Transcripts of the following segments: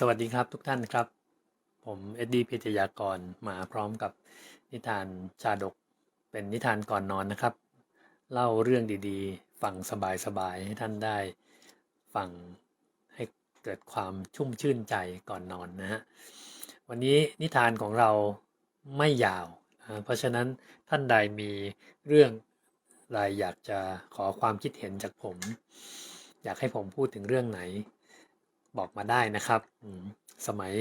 สวัสดีครับทุกท่านครับ ผมเอ็ดดี้พิทยากรมาพร้อมกับนิทานชาดกเป็นนิทานก่อนนอนนะครับ เล่าเรื่องดีๆ ฟังสบายๆ ให้ท่านได้ฟังให้เกิดความชุ่มชื่นใจก่อนนอนนะฮะวันนี้นิทานของเราไม่ยาวนะเพราะฉะนั้นท่านใดมีเรื่องอะไรอยากจะขอความคิดเห็นจากผม อยากให้ผมพูดถึงเรื่องไหน บอกมาได้นะครับสมัย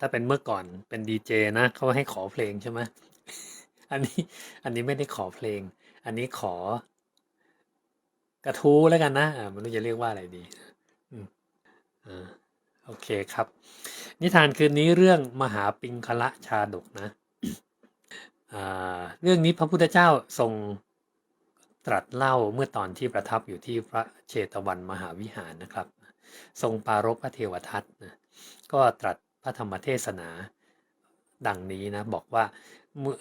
ถ้าเป็นเมื่อก่อนเป็นดีเจนะเขาให้ขอเพลงใช่ไหมอันนี้อันนี้ไม่ได้ขอเพลง อันนี้ขอกระทู้แล้วกันนะอ่าไม่รู้จะเรียกว่าอะไรดีอืมอ่าโอเคครับ นิทานคืนนี้เรื่องมหาปิงคละชาดกนะอ่าเรื่องนี้พระพุทธเจ้าทรงตรัสเล่าเมื่อตอนที่ประทับอยู่ที่พระเชตวันมหาวิหารนะครับ ทรงปารภพระเทวทัตนะก็ตรัสพระธรรมเทศนาดังนี้นะบอกว่า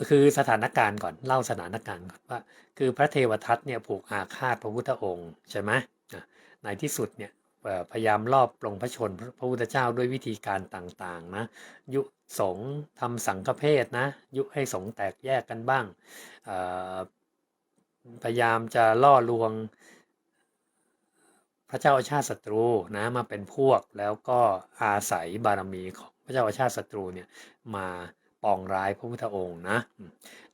คือสถานการณ์ก่อนเล่าสถานการณ์ก่อนว่า คือพระเทวทัตเนี่ยผูกอาฆาตพระพุทธองค์ใช่ไหมอะในที่สุดเนี่ยพยายามลอบปลงพระชนพระพุทธเจ้าด้วยวิธีการต่างๆนะยุสงฆ์ทำสังฆเพศนะยุให้สงแตกแยกกันบ้างพยายามจะล่อลวง พระเจ้าอาชาติศัตรูนะมาเป็นพวกแล้วก็อาศัยบารมีของพระเจ้าอาชาติศัตรูเนี่ยมาปองร้ายพระพุทธองค์นะ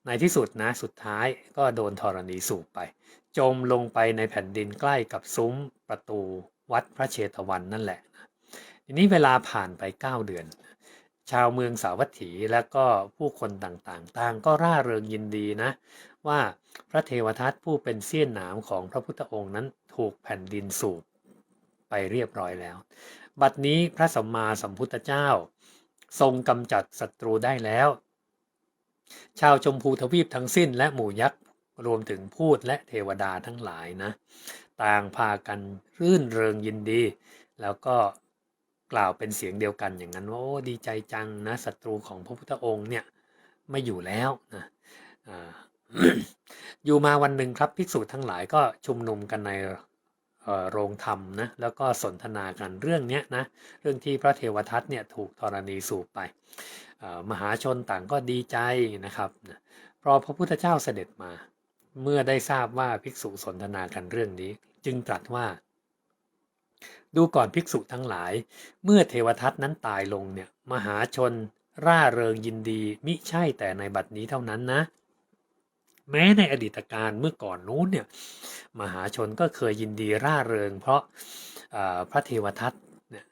ในที่สุดนะสุดท้ายก็โดนธรณีสูบไป จมลงไปในแผ่นดินใกล้กับซุ้มประตูวัดพระเชตวันนั่นแหละนะทีนี้เวลาผ่านไป 9 เดือน ชาวเมืองสาวัตถีและก็ผู้คนต่างๆ ต่างก็ร่าเริงยินดีนะ ว่าพระเทวทัตผู้เป็นเสี้ยนหนามของพระพุทธองค์นั้น ถูกแผ่นดินสูบไปเรียบร้อยแล้ว บัดนี้พระสัมมาสัมพุทธเจ้า ทรงกำจัดศัตรูได้แล้ว ชาวชมพูทวีปทั้งสิ้นและหมู่ยักษ์รวมถึงพูดและเทวดาทั้งหลายนะ ต่างพากันรื่นเริงยินดี แล้วก็กล่าวเป็นเสียงเดียวกันอย่างนั้นว่าโอ้ดีใจจังนะศัตรูของพระพุทธองค์เนี่ยไม่อยู่แล้วนะ อยู่มาวันหนึ่งครับภิกษุทั้งหลายก็ชุมนุมกันในโรงธรรมนะแล้วก็สนทนากันเรื่องนี้นะเรื่องที่พระเทวทัตเนี่ยถูกธรณีสูบไป มหาชนต่างก็ดีใจนะครับนะพราะพระพุทธเจ้าเสด็จมา เมื่อได้ทราบว่าภิกษุสนทนากันเรื่องนี้ จึงตรัสว่า ดูก่อนภิกษุทั้งหลาย เมื่อเทวทัตนั้นตายลงเนี่ยมหาชนร่าเริงยินดีมิใช่แต่ในบัดนี้เท่านั้นนะ แม้ในอดีตการเมื่อก่อนนู้นเนี่ยมหาชนก็เคยยินดีร่าเริง เพราะพระเทวทัตเนี่ย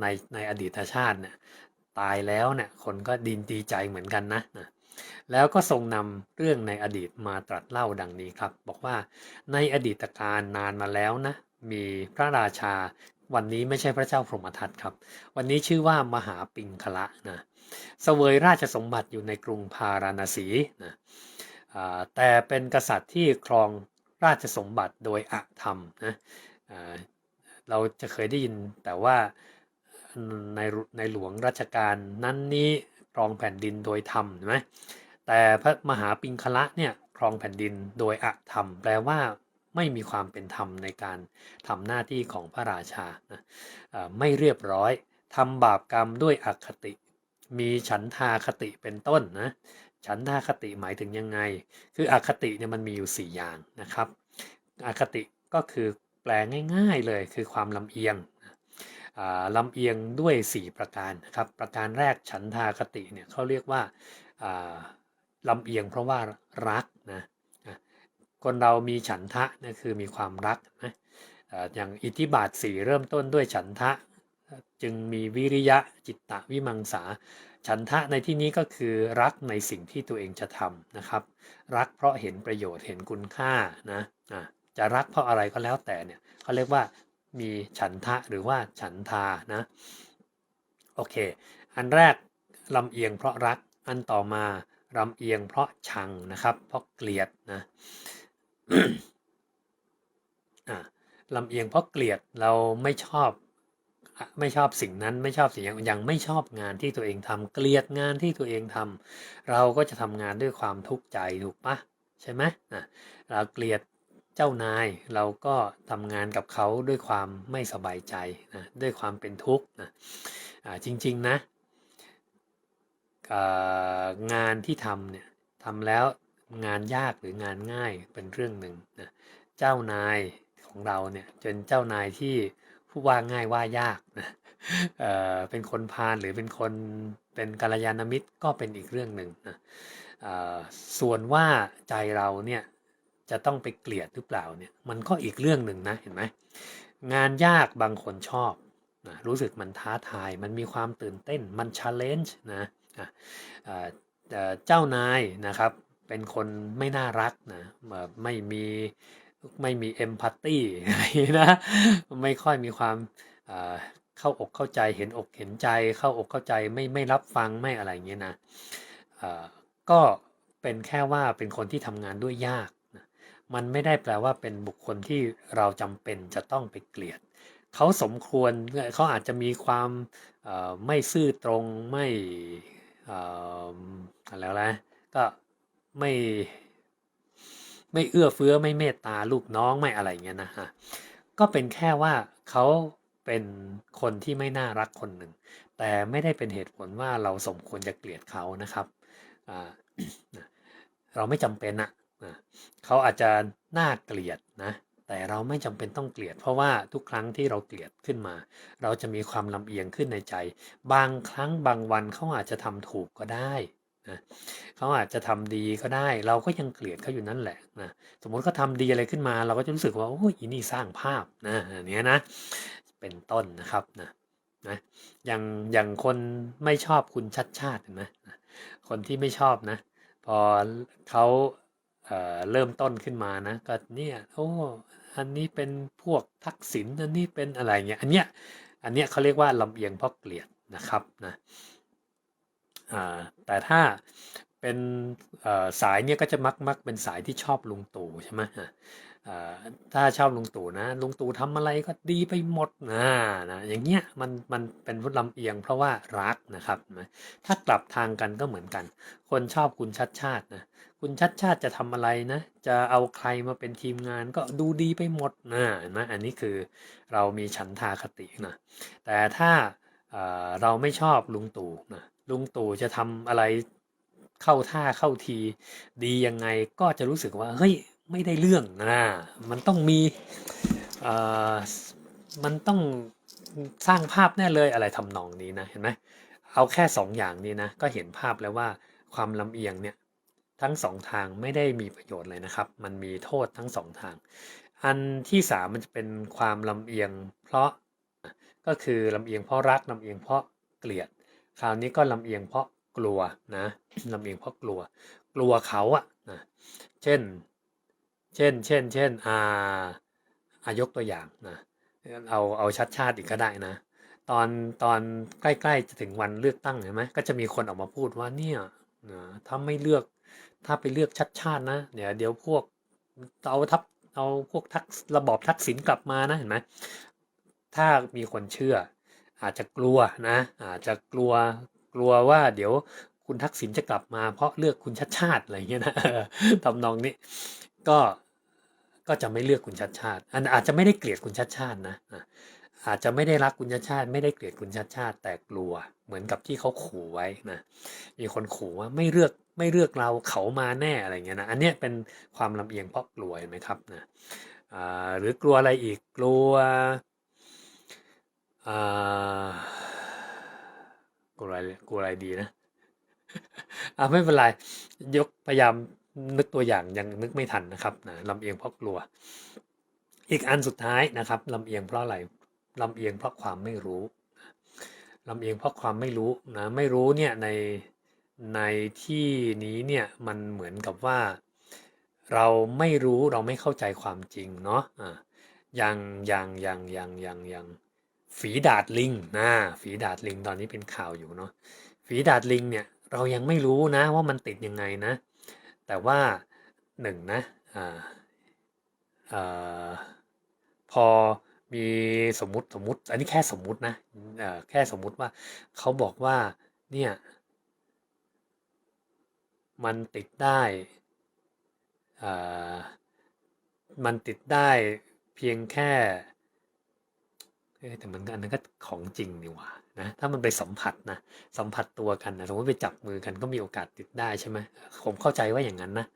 ในในอดีตชาติเนี่ยตายแล้วเนี่ยคนก็ดินดีใจเหมือนกันนะนะแล้วก็ทรงนำเรื่องในอดีตมาตรัสเล่าดังนี้ครับ บอกว่าในอดีตการนานมาแล้วนะมีพระราชาวันนี้ไม่ใช่พระเจ้าพรหมทัตครับ วันนี้ชื่อว่ามหาปิงคละนะเสวยราชสมบัติอยู่ในกรุงพาราณสีนะ แต่เป็นกษัตริย์ที่ครองราชสมบัติโดยอธรรมนะเราจะเคยได้ยินแต่ว่าในในหลวงรัชกาลนั้นนี้ครองแผ่นดินโดยธรรมใช่ไหมแต่พระมหาปิงคละเนี่ยครองแผ่นดินโดยอธรรม แปลว่าไม่มีความเป็นธรรมในการทำหน้าที่ของพระราชานะไม่เรียบร้อยทำบาปกรรมด้วยอคติ มีฉันทาคติเป็นต้นนะ ฉันทาคติหมายถึงยังไง คืออคติเนี่ยมันมีอยู่ 4 อย่างนะครับ อคติก็คือแปลง่ายๆเลยคือความลำเอียงลำเอียงด้วย 4 ประการนะครับ ประการแรกฉันทาคติเนี่ยเขาเรียกว่าลำเอียงเพราะว่ารักนะคนเรามีฉันทะนะคือมีความรักนะอ่าอย่างอิทธิบาทสี่เริ่มต้นด้วยฉันทะ จึงมีวิริยะจิตตะวิมังสา ฉันทะในที่นี้ก็คือรักในสิ่งที่ตัวเองจะทำนะครับ รักเพราะเห็นประโยชน์เห็นคุณค่านะะจะรักเพราะอะไรก็แล้วแต่เนี่ยเขาเรียกว่ามีฉันทะหรือว่าฉันทานะโอเค อันแรกลำเอียงเพราะรักอันต่อมาลำเอียงเพราะชังนะครับ เพราะเกลียดนะลำเอียงเพราะเกลียดเราไม่ชอบ ไม่ชอบสิ่งนั้นไม่ชอบสิ่งอย่างยังไม่ชอบงานที่ตัวเองทำเกลียดงานที่ตัวเองทำเราก็จะทำงานด้วยความทุกข์ใจถูกปะใช่ไหมอะเราเกลียดเจ้านายเราก็ทำงานกับเขาด้วยความไม่สบายใจนะด้วยความเป็นทุกข์นะจริงๆนะงานที่ทำเนี่ยทำแล้วงานยากหรืองานง่ายเป็นเรื่องหนึ่งนะเจ้านายของเราเนี่ยจนเจ้านายที่ ผู้ว่าง่ายว่ายากนะเอ่อเป็นคนพาลหรือเป็นคนเป็นกัลยาณมิตรก็เป็นอีกเรื่องหนึ่งนะเอ่อส่วนว่าใจเราเนี่ยจะต้องไปเกลียดหรือเปล่าเนี่ยมันก็อีกเรื่องหนึ่งนะเห็นไหมงานยากบางคนชอบนะรู้สึกมันท้าทาย มันมีความตื่นเต้นมัน challenge นะเอ่อเจ้านายนะครับเป็นคนไม่น่ารักนะแบบไม่มี ไม่มีเอมพัตตีอะไรนะไม่ค่อยมีความเข้าอกเข้าใจเห็นอกเห็นใจเข้าอกเข้าใจไม่ไม่รับฟังไม่อะไรเงี้ยนะก็เป็นแค่ว่าเป็นคนที่ทำงานด้วยยากนะมันไม่ได้แปลว่าเป็นบุคคลที่เราจำเป็นจะต้องไปเกลียดเขาสมควรเขาอาจจะมีความไม่ซื่อตรงไม่เอ่ออะไรแล้วนะก็ไม่ ไม่เอื้อเฟื้อไม่เมตตาลูกน้องไม่อะไรเงี้ยนะฮะก็เป็นแค่ว่าเขาเป็นคนที่ไม่น่ารักคนหนึ่ง แต่ไม่ได้เป็นเหตุผลว่าเราสมควรจะเกลียดเขานะครับเราไม่จำเป็นอะนะเขาอาจจะน่าเกลียดนะแต่เราไม่จำเป็นต้องเกลียด เพราะว่าทุกครั้งที่เราเกลียดขึ้นมา เราจะมีความลำเอียงขึ้นในใจ บางครั้งบางวันเขาอาจจะทำถูกก็ได้ นะเขาอาจจะทำดีก็ได้ เราก็ยังเกลียดเขาอยู่นั่นแหละนะสมมติเขาทาดีอะไรขึ้นมาเราก็จะรู้สึกว่าโอ้ยอีนี่สร้างภาพนะอันเนี้ยนะ เป็นต้นนะครับนะนะอย่างอย่างคนไม่ชอบคุณชัดชาตินะคนที่ไม่ชอบนะ พอเขาเเริ่มต้นขึ้นมานะก็เนี่ยโอ้อันนี้เป็นพวกทักษิณอันนี้เป็นอะไรเงี้ยอันเนี้ยอันเนี้ยเขาเรียกว่าลำเอียงเพราะเกลียดนะครับนะ แต่ถ้าเป็นสายเนี่ยก็จะมักมักเป็นสายที่ชอบลุงตู่ใช่ไหมถ้าชอบลุงตู่นะลุงตู่ทำอะไรก็ดีไปหมดนะนะอย่างเงี้ยมันมันเป็นพุทธลำเอียงเพราะว่ารักนะครับนะถ้ากลับทางกันก็เหมือนกัน คนชอบคุณชัดชาตินะคุณชัดชาติจะทำอะไรนะ จะเอาใครมาเป็นทีมงานก็ดูดีไปหมดนะนไหมอันนี้คือเรามีฉันทาคตินะแต่ถ้าเราไม่ชอบลุงตู่นะ ลุงตู่จะทำอะไรเข้าท่าเข้าที ดียังไงก็จะรู้สึกว่าเฮ้ยไม่ได้เรื่องนะมันต้องมีเออมันต้องสร้างภาพแน่เลยอะไรทำนองนี้นะเห็นไหมเอาแค่สองอย่างนี้นะก็เห็นภาพแล้วว่าความลำเอียงเนี่ยทั้งสองทางไม่ได้มีประโยชน์เลยนะครับ มันมีโทษทั้งสองทาง อันที่สามมันจะเป็นความลำเอียงเพราะก็คือลำเอียงเพราะรักลำเอียงเพราะเกลียด คราวนี้ก็ลำเอียงเพราะกลัวนะลำเอียงเพราะกลัว กลัวเขาอะนะเช่น เช่น เช่น เช่นอ่าอายกตัวอย่างนะเอาเอาชัดชาติอีกก็ได้นะ ตอนตอนใกล้ๆจะถึงวันเลือกตั้งเห็นไหมก็จะมีคนออกมาพูดว่าเนี่ยนะถ้าไม่เลือกถ้าไปเลือกชัดชาตินะเนี่ยวเดี๋ยวพวกเอาทับเอาพวกทักระบอบทักษิณกลับมานะเห็นไหมถ้ามีคนเชื่อ อาจจะกลัวนะอาจจะกลัวกลัวว่าเดี๋ยวคุณทักษิณจะกลับมาเพราะเลือกคุณชัดชาติอะไรเงี้ยนะทำนองนี้ก็ก็จะไม่เลือกคุณชัดชาติอันอาจจะไม่ได้เกลียดคุณชัดชาตินะอาจจะไม่ได้รักคุณชัดชาติ ไม่ได้เกลียดคุณชัดชาติ แต่กลัวเหมือนกับที่เขาขู่ไว้นะมีคนขู่ว่าไม่เลือกไม่เลือกเราเขามาแน่อะไรเงี้ยนะอันเนี้ยเป็นความลำเอียงเพราะกลัวเห็นไหมครับนะหรือกลัวอะไรอีกกลัว กลัวอะไรกลัวอะไรดีนะอ่าไม่เป็นไร ยกพยายามนึกตัวอย่างยังนึกไม่ทันนะครับนะลำเอียงเพราะกลัว อีกอันสุดท้ายนะครับลำเอียงเพราะอะไรลำเอียงเพราะความไม่รู้ลำเอียงเพราะความไม่รู้นะไม่รู้เนี่ยในในที่นี้เนี่ยมันเหมือนกับว่า เราไม่รู้เราไม่เข้าใจความจริงเนาะอ่าอย่างอย่างอย่างอย่างอย่างอย่าง ฝีดาดลิงนะฝีดาดลิงตอนนี้เป็นข่าวอยู่เนาะฝีดาดลิงเนี่ยเรายังไม่รู้นะว่ามันติดยังไงนะ แต่ว่าหนึ่งนะอ่าอ่าพอมีสมมติสมมติ อันนี้แค่สมมตินะอ่าแค่สมมติว่าเขาบอกว่าเนี่ยมันติดได้อ่ามันติดได้เพียงแค่ เออแต่มันก็อันนั้นก็ของจริงนี่หว่านะถ้ามันไปสัมผัสนะสัมผัสตัวกันนะสมมติไปจับมือกันก็มีโอกาสติดได้ใช่ไหมผมเข้าใจว่าอย่างนั้นนะ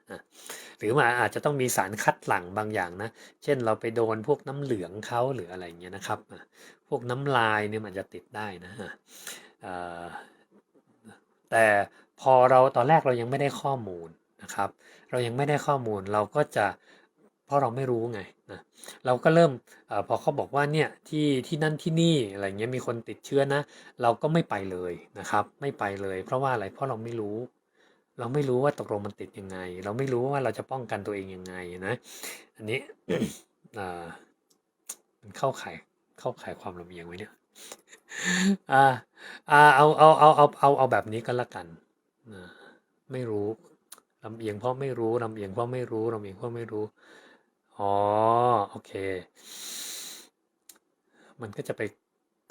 หรือมันอาจจะต้องมีสารคัดหลั่งบางอย่างนะ เช่นเราไปโดนพวกน้ำเหลืองเขาหรืออะไรเงี้ยนะครับพวกน้ำลายเนี่ยมันจะติดได้นะอะแต่พอเราตอนแรกเรายังไม่ได้ข้อมูลนะครับ เรายังไม่ได้ข้อมูลเราก็จะ เพราะเราไม่รู้ไงนะเราก็เริ่มอพอเขาบอกว่าเนี่ยที่ที่นั่นที่นี่อะไรเงี้ยมีคนติดเชื้อนะ เราก็ไม่ไปเลยนะครับ ไม่ไปเลย เพราะว่าอะไรเพราะเราไม่รู้ เราไม่รู้ว่าตกลงมันติดยังไง เราไม่รู้ว่าเราจะป้องกันตัวเองยังไงนะ อันนี้มันเข้าข่ายเข้าข่ายความลำเอียงไว้เนี่ยอ่าอ่าเอาเอาเอาเอาเอาเอาแบบนี้ก็แล้วกันนะไม่รู้ลำเอียงเพราะไม่รู้ลำเอียงเพราะไม่รู้ลำเอียงเพราะไม่รู้ อ๋อ โอเค มันก็จะไป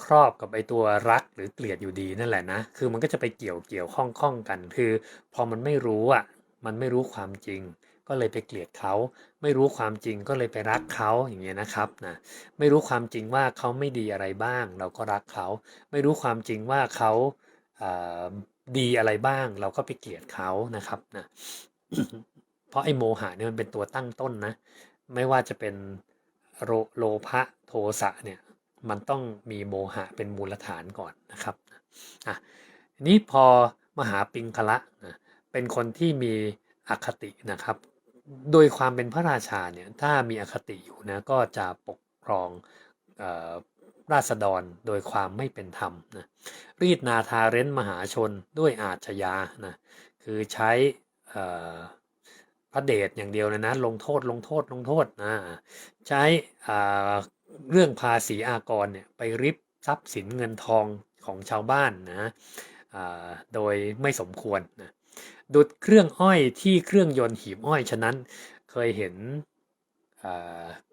ครอบกับไอตัวรักหรือเกลียดอยู่ดีนั่นแหละนะ คือมันก็จะไปเกี่ยวเกี่ยวข้องข้องกัน คือ พอมันไม่รู้อะ มันไม่รู้ความจริง ก็เลยไปเกลียดเขา ไม่รู้ความจริงก็เลยไปรักเขาอย่างเงี้ยนะครับนะ ไม่รู้ความจริงว่าเขาไม่ดีอะไรบ้าง เราก็รักเขา ไม่รู้ความจริงว่าเขาดีอะไรบ้าง เราก็ไปเกลียดเขานะครับนะ เพราะไอ้โมหะเนี่ยมันเป็นตัวตั้งต้นนะ ไม่ว่าจะเป็นโรโลภะโทสะเนี่ยมันต้องมีโมหะเป็นมูลฐานก่อนนะครับอะนี้พอมหาปิงคละนะเป็นคนที่มีอคตินะครับ โดยความเป็นพระราชาเนี่ยถ้ามีอคติอยู่นะก็จะปกครองออราษฎรโดยความไม่เป็นธรรมนะรีดนาทาเร้นมหาชนด้วยอาชญานะคือใช้ พระเดชอย่างเดียวเลยนะ ลงโทษลงโทษลงโทษนะใช้เรื่องภาษีอากรเนี่ยไปริบทรัพย์สินเงินทองของชาวบ้านนะโดยไม่สมควรนะดุดเครื่องอ้อยที่เครื่องยนต์หีบอ้อยฉะนั้นเคยเห็น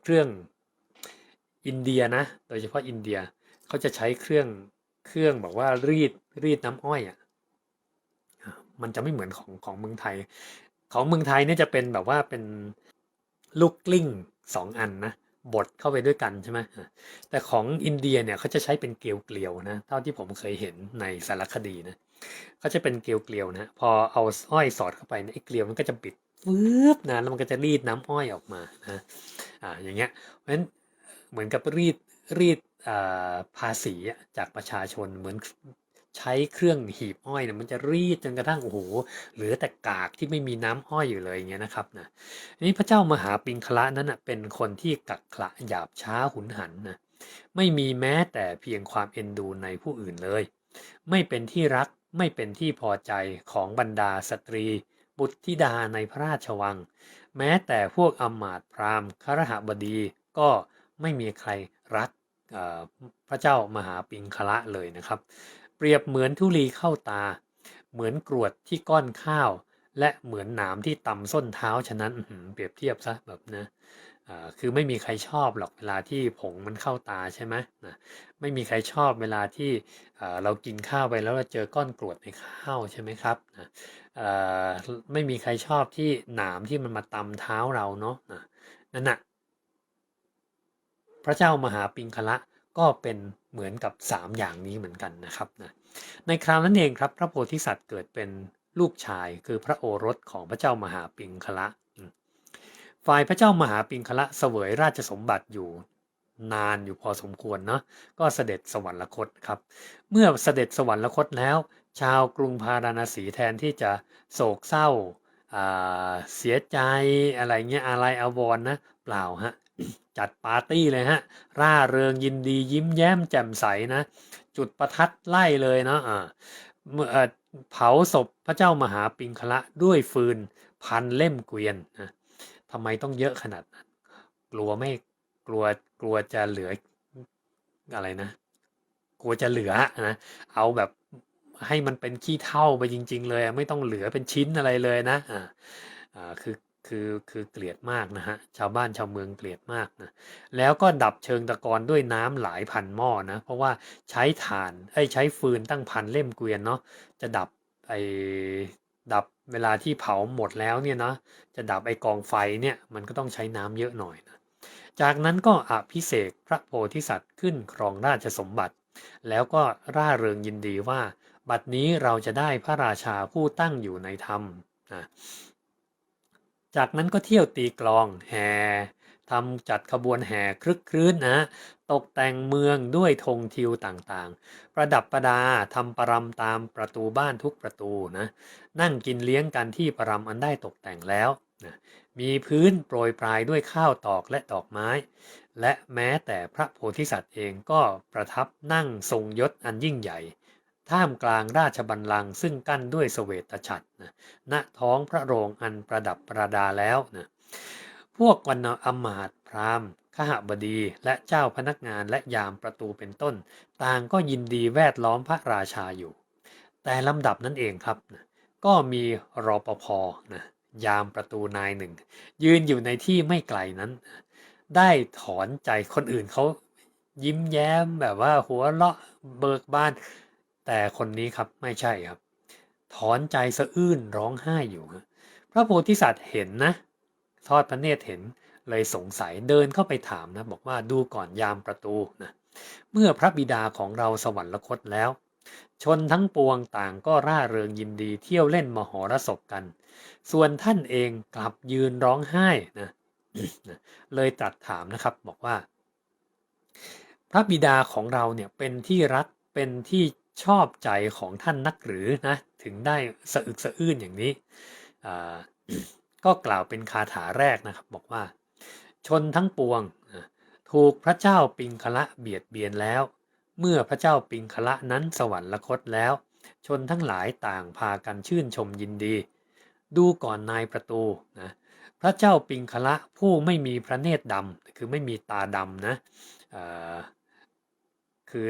เครื่องอินเดียนะโดยเฉพาะอินเดียเขาจะใช้เครื่องเครื่องแบบว่ารีดรีดน้ำอ้อยอะอ่ามันจะไม่เหมือนของของเมืองไทย ของเมืองไทยเนี่ยจะเป็นแบบว่าเป็นลูกกลิ้งสองอันนะบดเข้าไปด้วยกันใช่ไหมแต่ของอินเดียเนี่ยเขาจะใช้เป็นเกลียวเกลียวๆนะเท่าที่ผมเคยเห็นในสารคดีนะเขาจะเป็นเกลียวเกลียวๆนะพอเอาอ้อยสอดเข้าไปไอ้เกลียวมันก็จะบิดวืบนะแล้วมันก็จะรีดน้ำอ้อยออกมานะอ่าอย่างเงี้ยเพราะฉะนั้นเหมือนกับรีดรีดภาษีจากประชาชนเหมือน ใช้เครื่องหีบอ้อยเนี่ยมันจะรีดจนกระทั่งโอ้โหเหลือแต่กากที่ไม่มีน้ำอ้อยอยู่เลยอย่างเงี้ยนะครับนะทีนี้พระเจ้ามหาปิงคละนั้นนะเป็นคนที่กักขระหยาบช้าหุนหันนะไม่มีแม้แต่เพียงความเอ็นดูในผู้อื่นเลย ไม่เป็นที่รักไม่เป็นที่พอใจของบรรดาสตรี บุตรธิดาในพระราชวัง แม้แต่พวกอมาตพราหมณ์ครหบดีก็ไม่มีใครรักพระเจ้ามหาปิงคละเลยนะครับ เปรียบเหมือนทุลีเข้าตา เหมือนกรวดที่ก้อนข้าว และเหมือนหนามที่ตำส้นเท้าฉะนั้นเปรียบเทียบซะแบบนะคือไม่มีใครชอบหรอกเวลาที่ผงมันเข้าตาใช่ไหมนะไม่มีใครชอบเวลาที่เรากินข้าวไปแล้วเราเจอก้อนกรวดในข้าวใช่ไหมครับนะไม่มีใครชอบที่หนามที่มันมาตำเท้าเราเนาะนะนั่นน่ะพระเจ้ามหาปิงคละ ก็เป็นเหมือนกับ 3 อย่างนี้เหมือนกันนะครับนะในคราวนั้นเองครับพระโพธิสัตว์เกิดเป็นลูกชายคือพระโอรสของพระเจ้ามหาปิงคละ ฝ่ายพระเจ้ามหาปิงคละเสวยราชสมบัติอยู่นานอยู่พอสมควรเนาะก็เสด็จสวรรคตครับ เมื่อเสด็จสวรรคตแล้ว ชาวกรุงพาราณสีแทนที่จะโศกเศร้าาเสียใจอะไรเงี้ยอะไรอาวรนะเปล่าฮะ จัดปาร์ตี้เลยฮะ ร่าเริงยินดียิ้มแย้มแจ่มใสนะ จุดประทัดไล่เลยเนาะอ่าเมื่อเผาศพพระเจ้ามหาปิงคละด้วยฟืนพันเล่มเกวียนนะทำไมต้องเยอะขนาดนั้น กลัวไม่กลัวกลัวจะเหลืออะไรนะ กลัวจะเหลือนะเอาแบบให้มันเป็นขี้เท่าไปจริง ๆ เลย ไม่ต้องเหลือเป็นชิ้นอะไรเลยนะอ่าคือ คือคือเกลียดมากนะฮะชาวบ้านชาวเมืองเกลียดมากนะแล้วก็ดับเชิงตะกอนด้วยน้ำหลายพันหม้อนะเพราะว่าใช้ถ่านไอ้ยใช้ฟืนตั้งพันเล่มเกวียนเนาะจะดับไอ้ดับเวลาที่เผาหมดแล้วเนี่ยเนาะจะดับไอ้กองไฟเนี่ยมันก็ต้องใช้น้ำเยอะหน่อยนะจจากนั้นก็อภิเษกพระโพธิสัตว์ขึ้นครองราชสมบัติ แล้วก็ร่าเริงยินดีว่า บัดนี้เราจะได้พระราชาผู้ตั้งอยู่ในธรรมนะ จากนั้นก็เที่ยวตีกลองแห่ทำจัดขบวนแห่ครึกครื้นนะตกแต่งเมืองด้วยธงทิวต่างๆ ประดับประดาทำประรำตามประตูบ้านทุกประตูนะนั่งกินเลี้ยงกันที่ประรำอันได้ตกแต่งแล้วนะมีพื้นโปรยปลายด้วยข้าวตอกและดอกไม้ และแม้แต่พระโพธิสัตว์เองก็ประทับนั่งทรงยศอันยิ่งใหญ่ ท่ามกลางราชบัลลังก์ซึ่งกั้นด้วยเสวตฉัตรนะณท้องพระโรงอันประดับประดาแล้วนะพวกวรรณอำมาตพราหมณ์ขหบดีและเจ้าพนักงานและยามประตูเป็นต้น ต่างก็ยินดีแวดล้อมพระราชาอยู่ แต่ลำดับนั้นเองครับนะก็มีรอปภนะยามประตูนายหนึ่ง ยืนอยู่ในที่ไม่ไกลนั้น ได้ถอนใจคนอื่นเขายิ้มแย้มแบบว่าหัวเราะเบิกบาน แต่คนนี้ครับไม่ใช่ครับ ถอนใจสะอื้นร้องไห้อยู่พระโพธิสัตว์เห็นนะ ทอดพระเนตรเห็นเลยสงสัยเดินเข้าไปถามนะ บอกว่าดูก่อนยามประตูนะเมื่อพระบิดาของเราสวรรคตแล้ว ชนทั้งปวงต่างก็ร่าเริงยินดีเที่ยวเล่นมหรสพกัน ส่วนท่านเองกลับยืนร้องไห้นะเลยตรัสถามนะครับบอกว่า พระบิดาของเราเนี่ยเป็นที่รักเป็นที่ ชอบใจของท่านนักหรือนะถึงได้สะอึกสะอื้นอย่างนี้ก็กล่าวเป็นคาถาแรกนะครับบอกว่า ชนทั้งปวง ถูกพระเจ้าปิงคละเบียดเบียนแล้ว เมื่อพระเจ้าปิงคละนั้นสวรรคตแล้ว ชนทั้งหลายต่างพากันชื่นชมยินดี ดูก่อนนายประตูนะพระเจ้าปิงคละผู้ไม่มีพระเนตรดำคือไม่มีตาดำนะคือ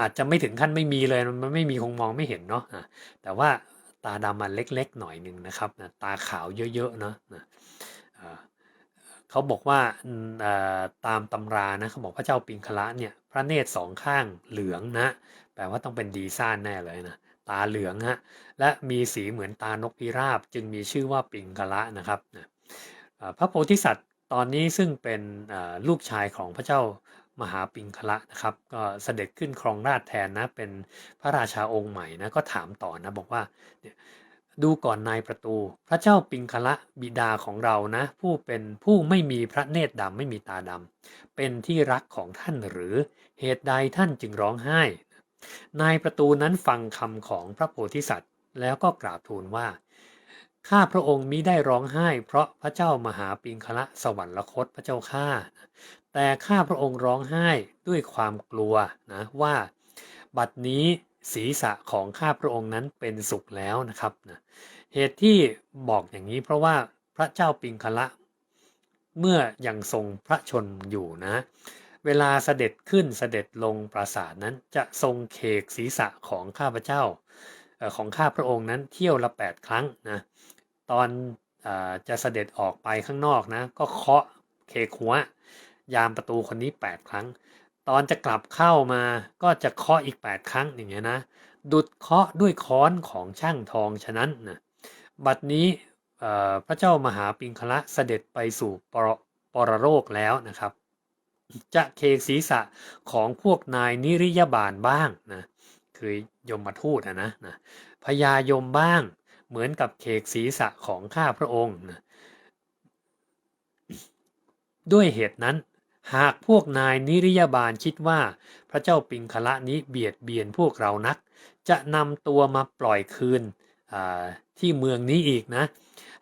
อาจจะไม่ถึงขั้นไม่มีเลยมันไม่มีคงมองไม่เห็นเนาะแต่ว่าตาดำมันเล็กๆหน่อยหนึ่งนะครับตาขาวเยอะๆเนาะเขาบอกว่าตามตำรานะเขาบอกพระเจ้าปิงคละเนี่ยพระเนตรสองข้างเหลืองนะแปลว่าต้องเป็นดีซ่านแน่เลยนะตาเหลืองฮะและมีสีเหมือนตานกพิราบ จึงมีชื่อว่าปิงคละนะครับพระโพธิสัตว์ตอนนี้ซึ่งเป็นลูกชายของพระเจ้า มหาปิงคละนะครับก็เสด็จขึ้นครองราชแทนนะเป็นพระราชาองค์ใหม่นะก็ถามต่อนะบอกว่าดูก่อนนายประตู พระเจ้าปิงคละบิดาของเรานะ ผู้เป็นผู้ไม่มีพระเนตรดำไม่มีตาดำเป็นที่รักของท่านหรือเหตุใดท่านจึงร้องไห้ นายประตูนั้นฟังคำของพระโพธิสัตว์ แล้วก็กราบทูลว่า ข้าพระองค์มิได้ร้องไห้ เพราะพระเจ้ามหาปิงคละสวรรคตพระเจ้าข้าแต่ข้าพระองค์ร้องไห้ด้วยความกลัวนะว่าบัดนี้ศีรษะของข้าพระองค์นั้นเป็นสุขแล้วนะครับนะเหตุที่บอกอย่างนี้เพราะว่าพระเจ้าปิงคละเมื่อยังทรงพระชนอยู่นะ เวลาเสด็จขึ้นเสด็จลงปราสาทนั้นจะทรงเคกศีรษะของข้าพระเจ้าของข้าพระองค์นั้นเที่ยวละ 8 ครั้งนะ ตอนอจะเสด็จออกไปข้างนอกนะ ก็เคาะเคหัวยามประตูคนนี้ 8 ครั้ง ตอนจะกลับเข้ามาก็จะเคาะอีก 8 ครั้งอย่างเงี้ยนะ ดุดเคาะด้วยค้อนของช่างทองฉะนั้นนะบัดนี้พระเจ้ามหาปิงคละเสด็จไปสู่ปรปรโรคแล้วนะครับ จะเคศีรษะของพวกนายนิริยบาลบ้างนะคือยมทูตนะนะพญายมบ้าง เหมือนกับเคกศีรษะของข้าพระองค์ ด้วยเหตุนั้น หากพวกนายนิริยบาลคิดว่า พระเจ้าปิงคละนี้เบียดเบียนพวกเรานัก จะนำตัวมาปล่อยคืนที่เมืองนี้อีกนะ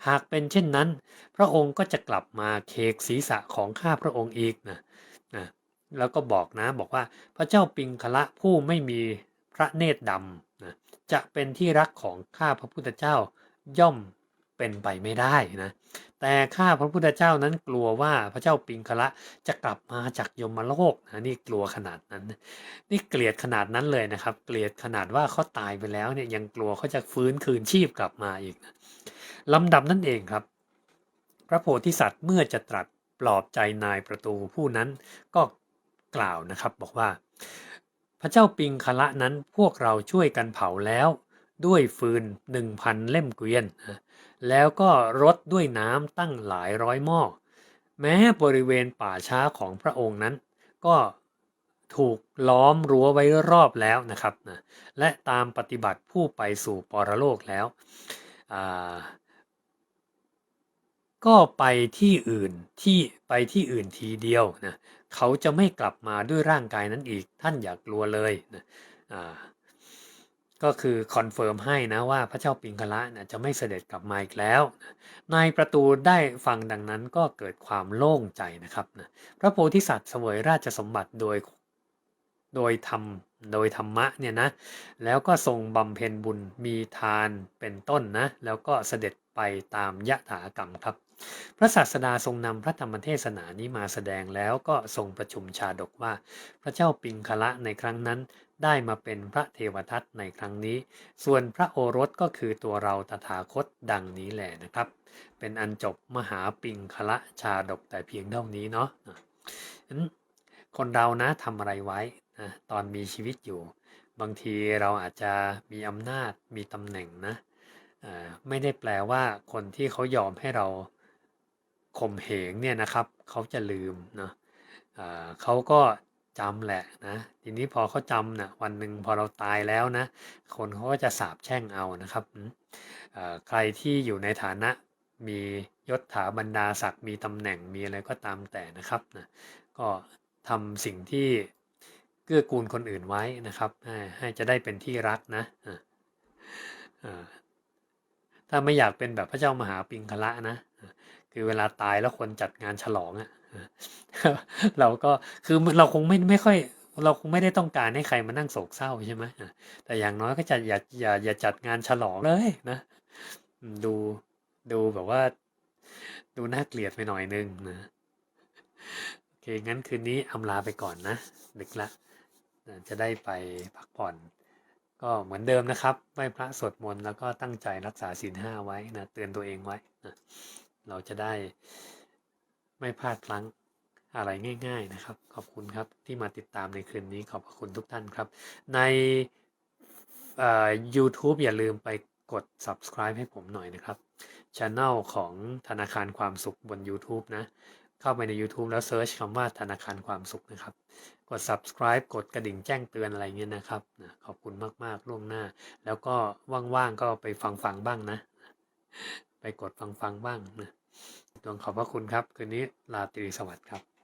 หากเป็นเช่นนั้น พระองค์ก็จะกลับมาเคกศีรษะของข้าพระองค์อีกนะนะแล้วก็บอกนะบอกว่าพระเจ้าปิงคละผู้ไม่มีพระเนตรดำ จะเป็นที่รักของข้าพระพุทธเจ้าย่อมเป็นไปไม่ได้นะแต่ข้าพระพุทธเจ้านั้นกลัวว่าพระเจ้าปิงคละจะกลับมาจากยมโลกนะนี่กลัวขนาดนั้น นี่เกลียดขนาดนั้นเลยนะครับ เกลียดขนาดว่าเขาตายไปแล้วเนี่ยยังกลัวเขาจะฟื้นคืนชีพกลับมาอีกนะลำดับนั่นเองครับ พระโพธิสัตว์เมื่อจะตรัสปลอบใจนายประตูผู้นั้นก็กล่าวนะครับบอกว่า พระเจ้าปิงคละนั้นพวกเราช่วยกันเผาแล้ว ด้วยฟืนหนึ่งพันเล่มเกวียนนะแล้วก็รดด้วยน้ำตั้งหลายร้อยหม้อ แม้บริเวณป่าช้าของพระองค์นั้น ก็ถูกล้อมรั้วไว้รอบแล้วนะครับนะและตามปฏิบัติผู้ไปสู่ปรโลกแล้ว ก็ไปที่อื่นที่ไปที่อื่นทีเดียวนะ เขาจะไม่กลับมาด้วยร่างกายนั้นอีก ท่านอย่ากลัวเลยนะก็คือคอนเฟิร์มให้นะว่าพระเจ้าปิงคละนะจะไม่เสด็จกลับมาอีกแล้วนะนายประตูได้ฟังดังนั้นก็เกิดความโล่งใจนะครับนะพระโพธิสัตว์เสวยราชสมบัติโดยโดยธรรมโดยธรรมะเนี่ยนะแล้วก็ทรงบำเพ็ญบุญมีทานเป็นต้นนะแล้วก็เสด็จไปตามยะถากรรมครับ พระศาสดาทรงนำพระธรรมเทศนานี้มาแสดงแล้วก็ทรงประชุมชาดกว่า พระเจ้าปิงคละในครั้งนั้นได้มาเป็นพระเทวทัตในครั้งนี้ ส่วนพระโอรสก็คือตัวเราตถาคตดังนี้แหละนะครับ เป็นอันจบมหาปิงคละชาดกแต่เพียงเท่านี้เนาะนั้นคนเรานะทำอะไรไว้นะตอนมีชีวิตอยู่ บางทีเราอาจจะมีอำนาจมีตำแหน่งนะไม่ได้แปลว่าคนที่เขายอมให้เรา ข่มเหงเนี่ยนะครับเขาจะลืมเนาะเขาก็จำแหละนะทีนี้พอเขาจำนะวันหนึ่งพอเราตายแล้วนะคนเขาก็จะสาบแช่งเอานะครับใครที่อยู่ในฐานะมียศถาบรรดาศักดิ์มีตำแหน่งมีอะไรก็ตามแต่นะครับนะก็ทำสิ่งที่เกื้อกูลคนอื่นไว้นะครับให้จะได้เป็นที่รักนะถ้าไม่อยากเป็นแบบพระเจ้ามหาปิงคละนะ คือเวลาตายแล้วคนจัดงานฉลองอะ่ะเราก็คือเราคงไม่ไม่ค่อย เราคงไม่ได้ต้องการให้ใครมานั่งโศกเศร้าใช่ไหมแต่อย่างน้อยก็จะอย่าอย่าอย่าจัดงานฉลองเลยนะดูดูแบบว่า ดูน่าเกลียดไปหน่อยนึงนะโอเคงั้นคืนนี้อำลาไปก่อนนะดึกละจะได้ไปพักผ่อนก็เหมือนเดิมนะครับไหว้พระสวดมนต์แล้วก็ตั้งใจรักษาศีลห้าไว้นะเตือนตัวเองไว้นะ เราจะได้ไม่พลาดพลั้งอะไรง่าย ๆนะครับ ขอบคุณครับที่มาติดตามในคืนนี้ขอบคุณทุกท่านครับ ใน YouTube อย่าลืมไปกด subscribe ให้ผมหน่อยนะครับช anel ของธนาคารความสุขบน YouTube นะ เข้าไปใน YouTube แล้วเซิร์ชคำว่าธนาคารความสุขนะครับ กด subscribe กดกระดิ่งแจ้งเตือนอะไรเงี้ยนะครับนะขอบคุณมากๆล่วงหน้า แล้วก็ว่างๆก็ไปฟังๆบ้างนะ ไปกดฟังๆบ้างนะดวงขอบพระคุณครับ คืนนี้ลาตรีสวัสดิ์ครับ